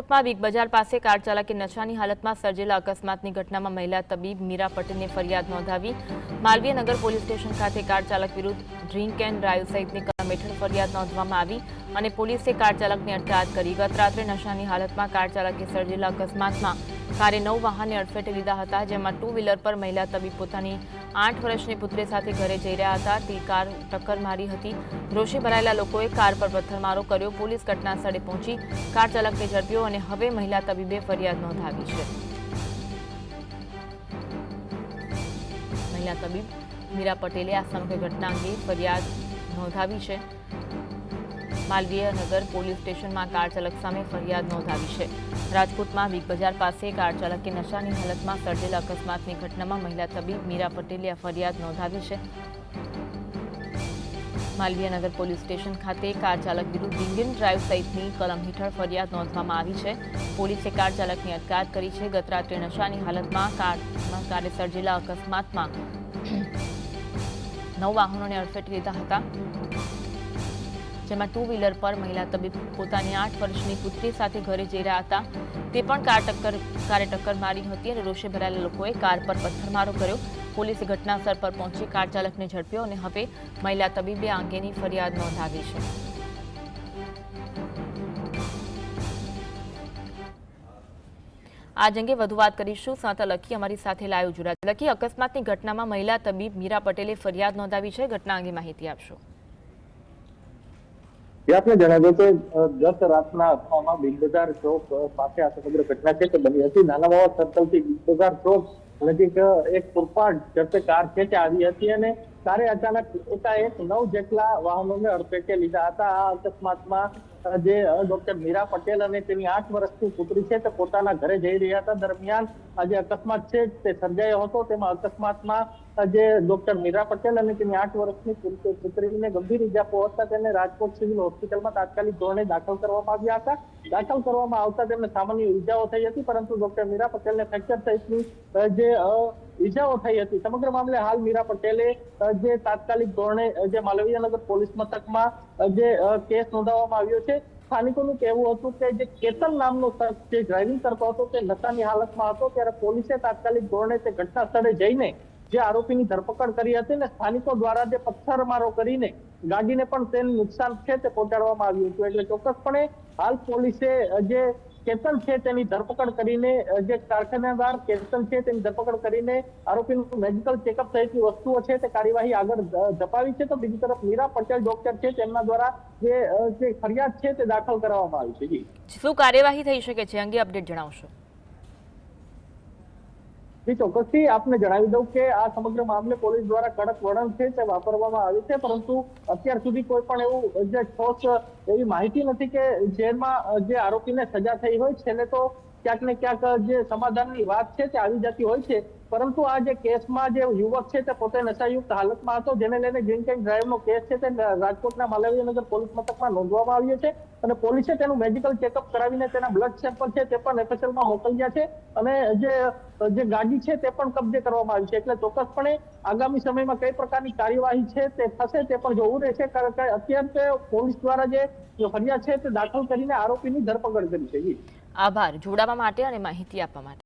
રાજકોટમાં બિગ બજાર પાસે કાર ચાલકે નશાની હાલતમાં સર્જેલા અકસ્માતની ઘટનામાં મહિલા તબીબ મીરા પટેલને ફરિયાદ નોંધાવી. માલવીય નગર પોલીસ સ્ટેશન ખાતે કાર ચાલક વિરુદ્ધ ડ્રિંક એન્ડ ડ્રાઈવ સહિતની કલમ હેઠળ ફરિયાદ નોંધવામાં આવી અને પોલીસે કાર ચાલકની અટકાયત કરી. ગત રાત્રે નશાની હાલતમાં કાર ચાલકે સર્જેલા અકસ્માતમાં કારે નવ વાહનને અડફેટે લીધા હતા, જેમાં ટુ વ્હીલર પર મહિલા તબીબ પોતાની આઠ વર્ષની પુત્રી સાથે ઘરે જઈ રહ્યા હતા. તે કાર ટક્કર મારી હતી. રોષે ભરાયેલા લોકોએ કાર પર પથ્થરમારો કર્યો. પોલીસ ઘટના સ્થળે પહોંચી. કાર ચાલકને ઝડપ્યો અને હવે મહિલા તબીબે ફરિયાદ નોંધાવી છે. મહિલા તબીબ મીરા પટેલે આ સમગ્ર ઘટના અંગે ફરિયાદ નોંધાવી છે. માલવીય નગર પોલીસ સ્ટેશનમાં કાર ચાલક સામે ફરિયાદ નોંધાવી છે. રાજકોટમાં બિગ બજાર પાસે કાર ચાલકે નશાની હાલતમાં સર્જેલા અકસ્માતની ઘટનામાં મહિલા તબીબ મીરા પટેલે ફરિયાદ નોંધાવી છે. માલવીય નગર પોલીસ સ્ટેશન ખાતે કાર ચાલક વિરુદ્ધ ડિંગિન ડ્રાઈવ સહિતની કલમ હેઠળ ફરિયાદ નોંધવામાં આવી છે. પોલીસે કાર ચાલકની અટકાયત કરી છે. ગતરાત્રે નશાની હાલતમાં કારમાં કારે સર્જેલા અકસ્માતમાં નવ વાહનોને અડફેટે લીધા હતા. જેમાં ટુ વ્હીલર પર મહિલા તબીબ પોતાની આઠ વર્ષની પુત્રી સાથે ઘરે જઈ રહ્યા હતા. તે પણ કાર ટક્કર, કારે ટક્કર મારી હતી અને રોષે ભરાયેલા લોકોએ કાર પર પથ્થરમારો કર્યો. પોલીસે ઘટનાસ્થળ પર પહોંચી કાર ચાલકને ઝડપ્યો અને હવે મહિલા તબીબે અંગેની ફરિયાદ નોંધાવી છે. આજ અંગે વધુ વાત કરીશું. સાંતા લખી અમારી સાથે લાઈવ જોડાયા. લખી અકસ્માતની ઘટનામાં મહિલા તબીબ મીરા પટેલે ફરિયાદ નોંધાવી છે. ઘટના અંગે માહિતી આપશો. જે આપને જણાવ્યું કે ગત રાતના અથવામાં બિગ બજાર ચોક પાસે આ સમગ્ર ઘટના છે તે બની હતી. નાના બાવા સર્કલથી બિગ બજાર ચોક નજીક એક પૂરપાટ ઝડપે કાર છે તે આવી હતી અને કારે અચાનક એકાએક નવ જેટલા વાહનોને અડફેટે લીધા હતા. આ અકસ્માતમાં જે ડોક્ટર મીરા પટેલ અને તેની આઠ વર્ષની પુત્રી છે તે પોતાના ઘરે જઈ રહ્યા હતા. દરમિયાન જે અકસ્માત છે તે સર્જાયો હતો. તેમાં અકસ્માતમાં જે ડોક્ટર મીરા પટેલ અને તેની આઠ વર્ષની પુત્રીને ગંભીર ઈજા પહોંચતા તેને રાજકોટ સિવિલ હોસ્પિટલમાં તાત્કાલિક ધોરણે દાખલ કરવામાં આવ્યા હતા. દાખલ કરવામાં આવતા તેમને સામાન્ય ઈજાઓ થઈ હતી, પરંતુ ડોક્ટર મીરા પટેલને ફ્રેક્ચર સહિતની જે ઈજાઓ થઈ હતી. સમગ્ર મામલે હાલ મીરા પટેલે જે તાત્કાલિક ધોરણે જે માલવીયનગર પોલીસ મથકમાં જે કેસ નોંધાવવામાં આવ્યો છે સ્થાનિકોનું કહેવું હતું કે જે કેતન નામનો શખ્સ જે ડ્રાઇવિંગ કરતો હતો તે નશાની હાલતમાં હતો, ત્યારે પોલીસે તાત્કાલિક ધોરણે તે ઘટના સ્થળે જઈને જે આરોપીની ધરપકડ કરી હતી ને સ્થાનિકો દ્વારા જે પથ્થરમારો કરીને ગાડીને પણ તેનું નુકસાન છે તે પહોંચાડવામાં આવ્યું હતું. એટલે ચોક્કસપણે હાલ પોલીસે જે કેતન છે તેની ધરપકડ કરીને જે કારખાનેદાર કેતન છે તેની ધરપકડ કરીને આરોપીનું મેડિકલ ચેકઅપ સહિતની વસ્તુઓ છે તે કાર્યવાહી આગળ ધપાવી છે. તો બીજી તરફ મીરા પટેલ ડોક્ટર છે તેમના દ્વારા જે ફરિયાદ છે તે દાખલ કરવામાં આવી છે. શું કાર્યવાહી થઈ શકે છે? અંગે અપડેટ જણાવશો. જી, ચોક્કસથી આપને જણાવી દઉં કે આ સમગ્ર મામલે પોલીસ દ્વારા કડક વલણ છે તે વાપરવામાં આવ્યું છે, પરંતુ અત્યાર સુધી કોઈ પણ એવું જે ઠોસ એવી માહિતી નથી કે જેમાં જે આરોપીને સજા થઈ હોય, છેલ્લે તો ક્યાંક ને ક્યાંક જે સમાધાનની વાત છે તે આવી જતી હોય છે. પરંતુ આ જે કેસમાં જે યુવક છે તે પોતે નશાયુક્ત હાલતમાં હતો, જેને લઈને ડ્રિંક એન્ડ ડ્રાઈવનો કેસ છે તે રાજકોટના માલવીયનગર પોલીસ મથકમાં નોંધવામાં આવ્યો છે અને પોલીસે તેનું મેડિકલ ચેકઅપ કરાવીને તેના બ્લડ સેમ્પલ છે તે પણ એફએસએલમાં મોકલ્યા છે અને જે જે ગાડી છે તે પણ કબજે કરવામાં આવી છે. એટલે ચોક્કસપણે આગામી સમયમાં કઈ પ્રકારની કાર્યવાહી છે તે થશે તે પણ જોવું રહેશે, કારણ કે અત્યારે પોલીસ દ્વારા જે ફરિયાદ છે તે દાખલ કરીને આરોપીની ધરપકડ કરી છે. આભાર. જોડાવા માટે અને માહિતી આપવા માટે.